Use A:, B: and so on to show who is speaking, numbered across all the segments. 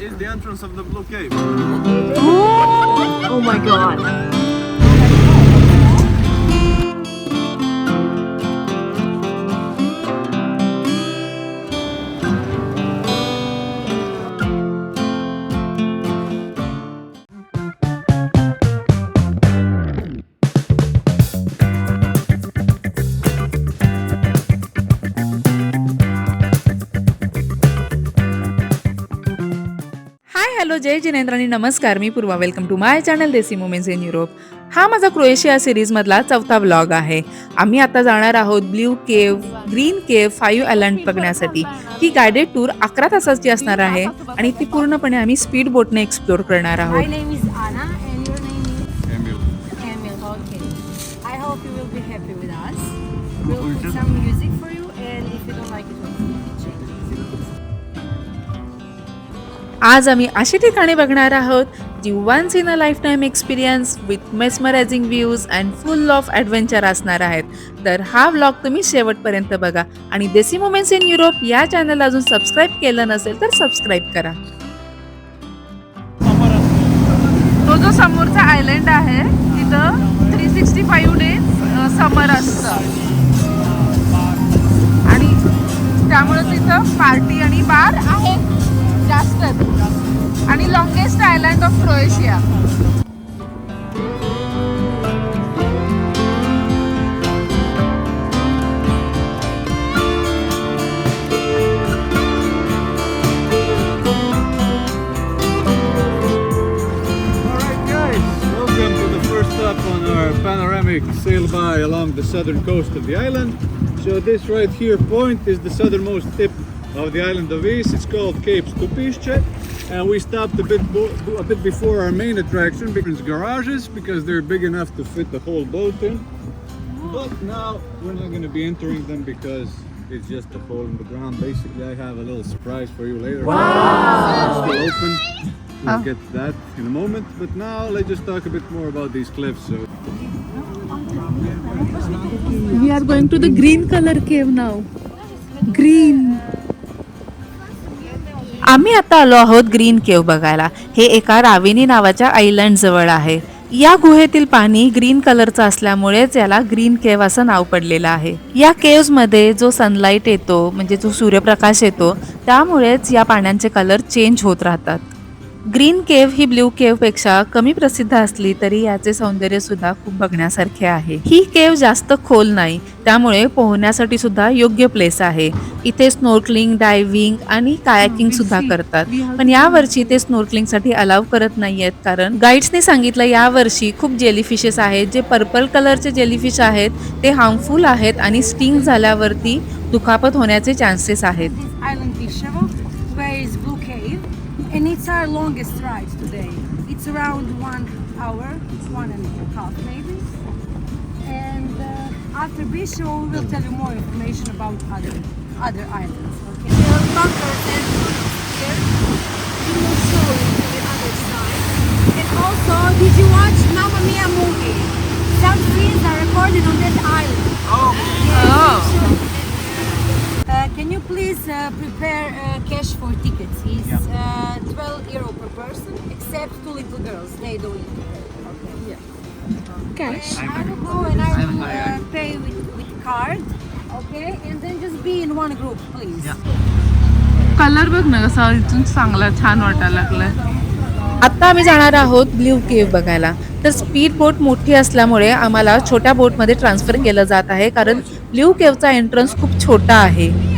A: is the entrance of the Blue Cave.
B: Oh my god.
C: Hello जय जिनेंद्र आणि नमस्कार मी Purva. Welcome to my channel desi moments in Europe हा माझा Croatia सिरीजमधला चौथा vlog आहे. आम्ही आता जाणार आहोत blue cave green cave five island बघण्यासाठी. ही गायडेड टूर अकरा तासाची असणार आहे आणि ती पूर्णपणे आम्ही स्पीड बोटने एक्सप्लोर करणार आहोत. आज आम्ही अशी ठिकाणे बघणार आहोत जी once in a lifetime experience with mesmerising views and full of adventure असणार आहेत. तर हा व्लॉग तुम्ही शेवटपर्यंत बघा आणि देसी मुमेंट्स इन युरोप या चॅनल अजून सबस्क्राईब केलं नसेल तर सबस्क्राईब करा. तो जो समोरचा आयलंड आहे तिथं three sixty five days summer असतं. आणि त्यामुळे तिथं पार्टी आणि बार आहे जास्तच आणि longest island of Croatia
A: Alright guys, welcome to the first stop on our panoramic sail by along the southern coast of the island. So this right here point is the southernmost tip of the island of Is. It's called Cape Stupice, and we stopped a bit a bit before our main attraction, because garages, because they're big enough to fit the whole boat in. But now we're not going to be entering them because it's just a hole in the ground. Basically, I have a little surprise for you later. Wow! Still open. We'll oh. get that in a moment. But now let's just talk a bit more about these cliffs. So.
C: We are going to the green color cave now. Green. आम्ही आता आलो आहोत green केव बघायला. हे एका राविनी नावाच्या island जवळ आहे. या गुहेतील पाणी ग्रीन कलरचं असल्यामुळेच याला ग्रीन केव असं नाव पडलेलं आहे. या केव्जमध्ये जो सनलाईट येतो म्हणजे जो सूर्यप्रकाश येतो त्यामुळेच या पाण्याचे कलर चेंज होत राहतात. ग्रीन केव्ह ही ब्ल्यू केव्हपेक्षा कमी प्रसिद्ध असली तरी याचे सौंदर्य सुद्धा खूप बघण्यासारखे आहे. ही केव्ह जास्त खोल नाही त्यामुळे पोहण्यासाठी सुद्धा योग्य प्लेस आहे. इथे स्नोर्कलिंग डायव्हिंग आणि कायाकिंग सुद्धा करतात. पण यावर्षी ते स्नोर्कलिंगसाठी अलाव करत नाहीयेत कारण गाईड्सने सांगितलं यावर्षी खूप जेलीफिशेस आहेत जे पर्पल कलरचे जेलीफिश आहेत ते हार्मफुल आहेत आणि स्टिंग झाल्यावरती दुखापत होण्याचे चान्सेस आहेत.
B: And it's our longest ride today. It's around one hour, one and a half maybe. And uh, after Bishevo, we will tell you more information about other other islands. Okay. The bunker and here. We will show you to the other side. And also, did you watch Mamma Mia movie? Some scenes are recorded on that island. Uh, can you please uh, prepare uh, cash for tickets? It's uh, 12 euro per person, except two little girls. They don't eat. Okay. Yeah. Cash. I will go and I will uh, pay with, with card. Okay, and then just be in one group, please.
C: Colour बघ ना कसा इथून चांगला छान वाटायला लागलाय आता आम्ही जाणार आहोत ब्ल्यू केव्ह बघायला तर स्पीड बोट मोठी असल्यामुळे आम्हाला छोट्या बोटमध्ये ट्रान्सफर केलं जात आहे कारण ब्ल्यू केव्हचा एंट्रन्स खूप छोटा आहे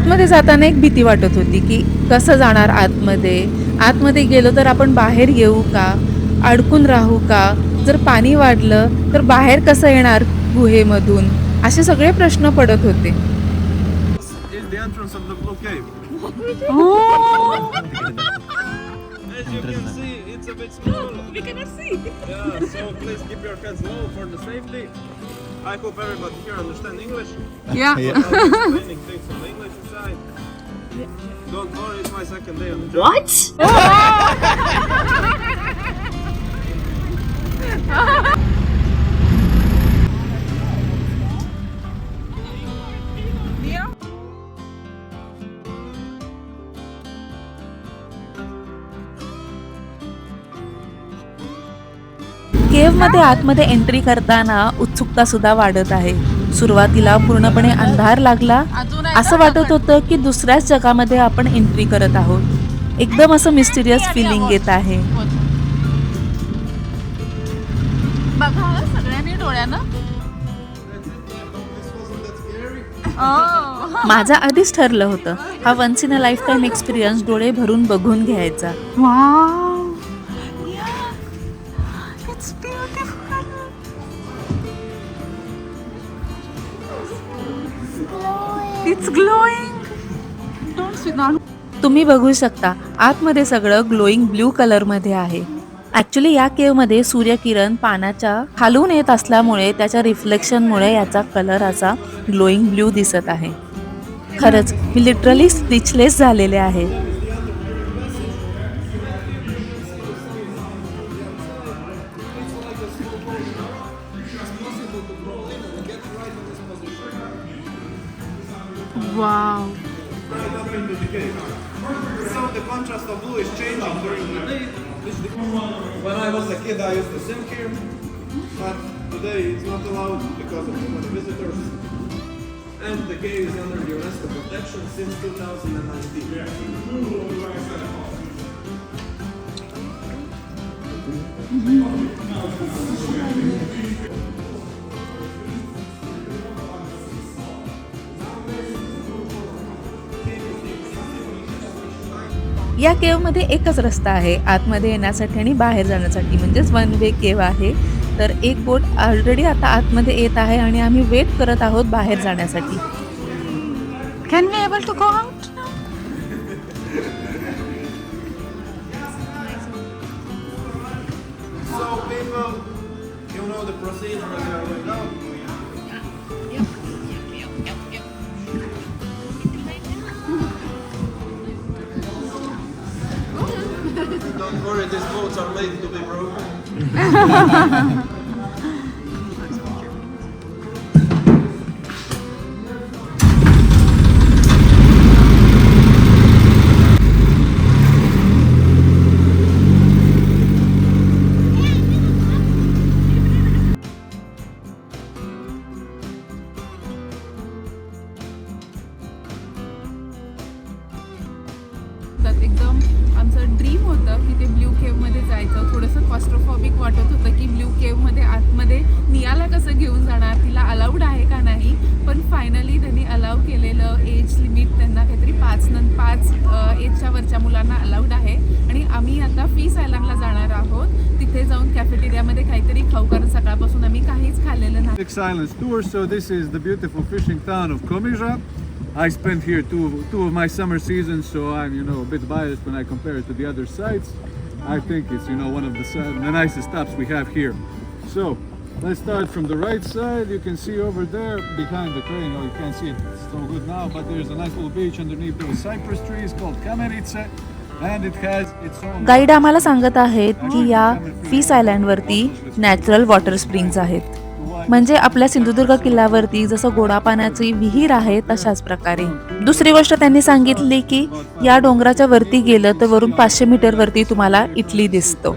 C: आतमध्ये जाताना एक भीती वाटत होती की कसं जाणार आतमध्ये? आतमध्ये गेलो तर आपण बाहेर येऊ का? अडकून राहू का? जर पाणी वाढलं तर बाहेर कसं येणार गुहेमधून? असे सगळे प्रश्न पडत होते.
A: I hope everybody here understands English.
C: Yeah.
A: Explaining. Don't worry, it's my second day on the job.
B: What?
C: मध्ये आतमध्ये एंट्री करताना उत्सुकता सुद्धा वाढत आहे. सुरुवातीला पूर्णपणे अंधार लागला. असं वाटत होतं की दुसऱ्याच जगामध्ये आपण एंट्री करत आहोत. एकदम असं मिस्टिरियस फिलिंग येत आहे.
D: बघा हं, सगळ्यांनी डोळ्यानं. Oh.
C: माझं आधीच ठरलं होतं. हा once in a life time experience डोळे भरून बघून घ्यायचा. तुम्ही बघू शकता आतमध्ये सगळं ग्लोईंग ब्ल्यू कलरमध्ये आहे. ॲक्च्युली या केवमध्ये सूर्यकिरण पाण्याच्या खालून येत असल्यामुळे त्याच्या रिफ्लेक्शनमुळे याचा कलर असा ग्लोईंग ब्ल्यू दिसत आहे. खरंच मी लिटरली स्पीचलेस झालेले आहे.
D: Wow.
A: So the contrast of blue is changing during the day. When I was a kid, I used to swim here, but today it's not allowed because of too many visitors. And the cave is under UNESCO protection since 2019. Mm-hmm.
C: या केवमध्ये एकच रस्ता आहे आतमध्ये येण्यासाठी आणि बाहेर जाण्यासाठी. म्हणजेच वन वे केव आहे. तर एक बोट ऑलरेडी आता आतमध्ये येत आहे आणि आम्ही वेट करत आहोत बाहेर जाण्यासाठी.
D: Can we able to go out? Now?
A: So people, you know the procedure as Worry, these boats are made to be broken.
D: घेऊन जाणार तिला अलाउड आहे का नाही पण फायनली त्यांनी अलाव केलेलं एज लिमिट त्यांना काहीतरी पाच न पाच एजच्या वरच्या मुलांना अलाउड आहे आणि आम्ही आता फीस आयलंडला जाणार आहोत तिथे जाऊन कॅफेटेरियामध्ये काहीतरी खाऊ कारण सकाळपासून आम्ही काहीच खाल्लेलं नाही
A: I spent here two two of my summer seasons, so I'm you know a bit biased when I compare it to the other sites. I think it's you know one of the, the nicest stops we have here. So let's start from the right side. You can see over there behind the crane. Oh, you can't see it so good now, but there's a nice little beach underneath those cypress trees called Kamenice, its.
C: Guide आम्हाला सांगत आहेत की या Vis आयलँडवरती natural water springs आहेत म्हणजे आपल्या सिंधुदुर्ग किल्ल्यावरती जसं गोडा पाण्याची विहीर आहे तशाच प्रकारे दुसरी गोष्ट त्यांनी सांगितली की या डोंगराच्या वरती गेलं तर वरून पाचशे मीटर वरती तुम्हाला इटली दिसतो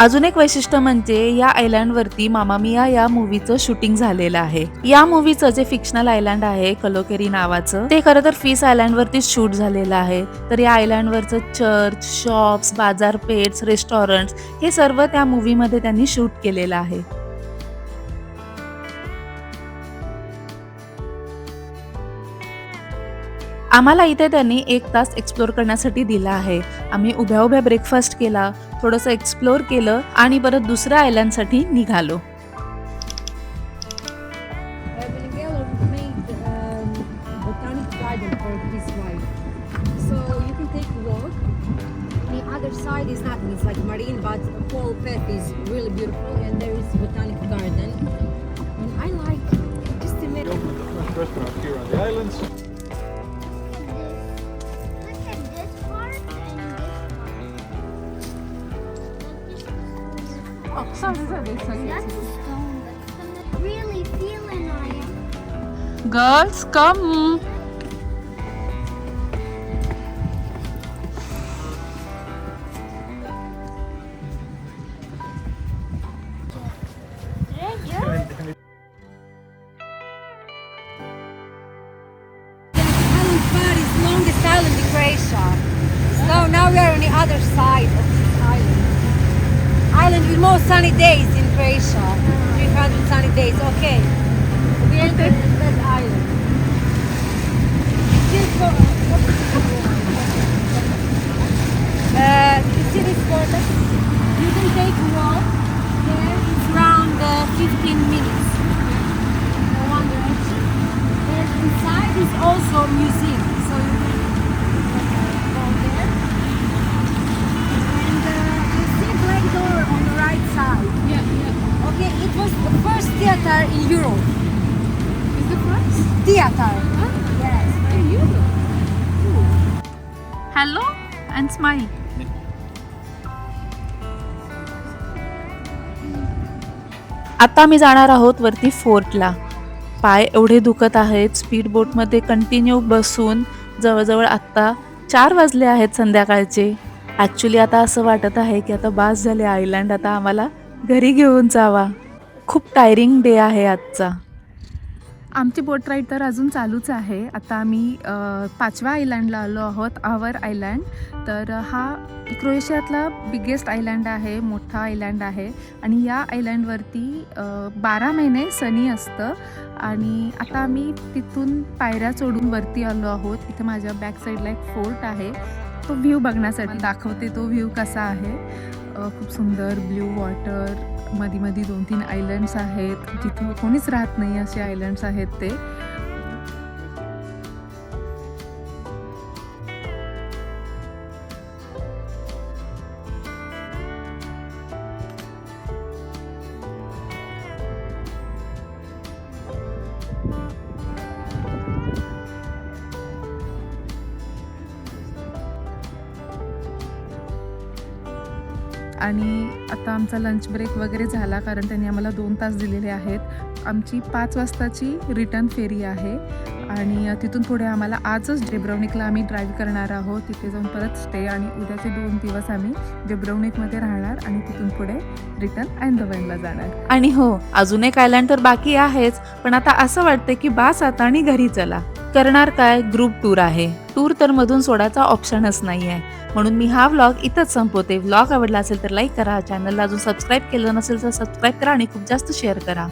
C: अजून एक वैशिष्ट्य म्हणजे या आयलँडवरती मामामिया या मूवीचं शूटिंग झालेलं आहे. या मूवीचं जे फिक्शनल आयलँड आहे कलोकेरी नावाचं ते खरं तर फीस आयलँडवरतीच शूट झालेलं आहे. तर या आयलँडवरचं चर्च शॉप्स बाजारपेठ रेस्टॉरंट हे सर्व त्या मूवीमध्ये त्यांनी शूट केलेलं आहे. आम्हाला इथे त्यांनी एक तास एक्सप्लोर करण्यासाठी दिला आहे. आम्ही उभ्या उभ्या ब्रेकफास्ट केला थोडस एक्सप्लोर केलं आणि परत दुसऱ्या दुसरं आयलंडसाठी निघालो.
B: मी botanic garden is by Girls, come. So now we are on the other side of this island. Island with more sunny days in Croatia. 300 sunny days, okay. We entered theater in Europe.
D: Is the first?
B: Theater. Yes.
D: In Europe. Hello and smile.
C: आता मी जाणार आहोत वरती फोर्टला पाय एवढे दुखत आहेत speed बोटमध्ये continue बसून जवळजवळ आत्ता चार वाजले आहेत संध्याकाळचे ॲक्च्युली आता असं वाटत आहे की आता बास झाले आयलँड आता आम्हाला घरी घेऊन जावा खूप टायरिंग डे आहे आजचा.
D: आमची बोट राईड तर अजून चालूच आहे. आता आम्ही पाचव्या आयलँडला आलो आहोत आवर आयलँड तर हा क्रोएशियातला बिगेस्ट आयलँड आहे मोठा आयलँड आहे. आणि या आयलँडवरती बारा महिने सनी असतं. आणि आता आम्ही तिथून पायऱ्या चढून वरती आलो आहोत. इथं माझ्या बॅक साईडला एक फोर्ट आहे. तो व्ह्यू बघण्यासाठी. दाखवते तो व्ह्यू कसा आहे. खूप सुंदर ब्ल्यू वॉटर मधी मधी दोन तीन आयलंड्स आहेत जिथं कोणीच राहत नाही असे आयलंड्स आहेत ते. आणि आता आमचा लंच ब्रेक वगैरे झाला कारण त्यांनी आम्हाला दोन तास दिलेले आहेत. आमची पाच वाजताची रिटर्न फेरी आहे. आणि तिथून पुढे आम्हाला आजच डेब्रवनिकला आम्ही ड्राईव्ह करणार आहोत. तिथे जाऊन परत स्टे आणि उद्याचे दोन दिवस आम्ही डेब्रवनिकमध्ये राहणार आणि तिथून पुढे रिटर्न अँडवॅनला जाणार.
C: आणि हो अजून एक आयलँड तर बाकी आहेच पण आता असं वाटतं की बास आता आणि घरी चला. करणार काय? ग्रुप टूर आहे. टूर तर मधून सोडायचा ऑप्शनच नाही आहे म्हणून मी हा व्लॉग इथंच संपवते. व्लॉग आवडला असेल तर लाईक करा. चॅनलला अजून सबस्क्राईब केलं नसेल तर सबस्क्राईब करा आणि खूप जास्त शेअर करा.